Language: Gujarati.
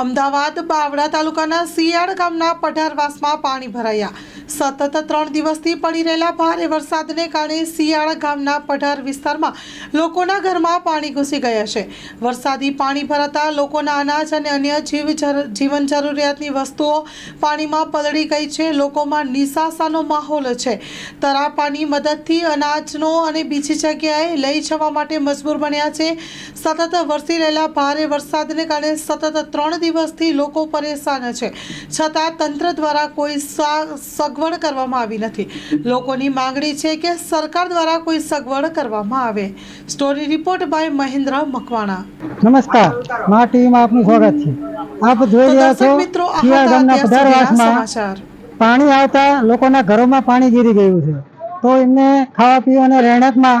અમદાવાદ બાવડા તાલુકાના શિયાળ ગામના પઢારવાસમાં પાણી ભરાયા. સતત ત્રણ દિવસથી પડી રહેલા ભારે વરસાદને કારણે શિયાળા ગામના પઢાર વિસ્તારમાં લોકોના ઘરમાં પાણી ઘૂસી ગયા છે. વરસાદી પાણી ભરાતા લોકોના અનાજ અને અન્ય જીવ જીવન જરૂરિયાતની વસ્તુઓ પાણીમાં પલળી ગઈ છે. લોકોમાં નિશાસાનો માહોલ છે. તરાપાની મદદથી અનાજનો અને બીજી જગ્યાએ લઈ જવા માટે મજબૂર બન્યા છે. સતત વરસી રહેલા ભારે વરસાદને કારણે સતત ત્રણ દિવસથી લોકો પરેશાન છે. છતાં તંત્ર દ્વારા કોઈ સા- સગવડ કરવામાં આવી નથી. લોકોની માંગણી છે કે સરકાર દ્વારા કોઈ સગવડ કરવામાં આવે. Story report by Mahendra Makwana. નમસ્કાર. મા ટીવીમાં આપનું સ્વાગત છે. આપ જોઈ રહ્યા છો મિત્રો સમાચાર. પાણી આવતા લોકોના ઘરોમાં પાણી ગીરી ગયું છે. તો એમને ખાવા પીવા અને રહેણાંકમાં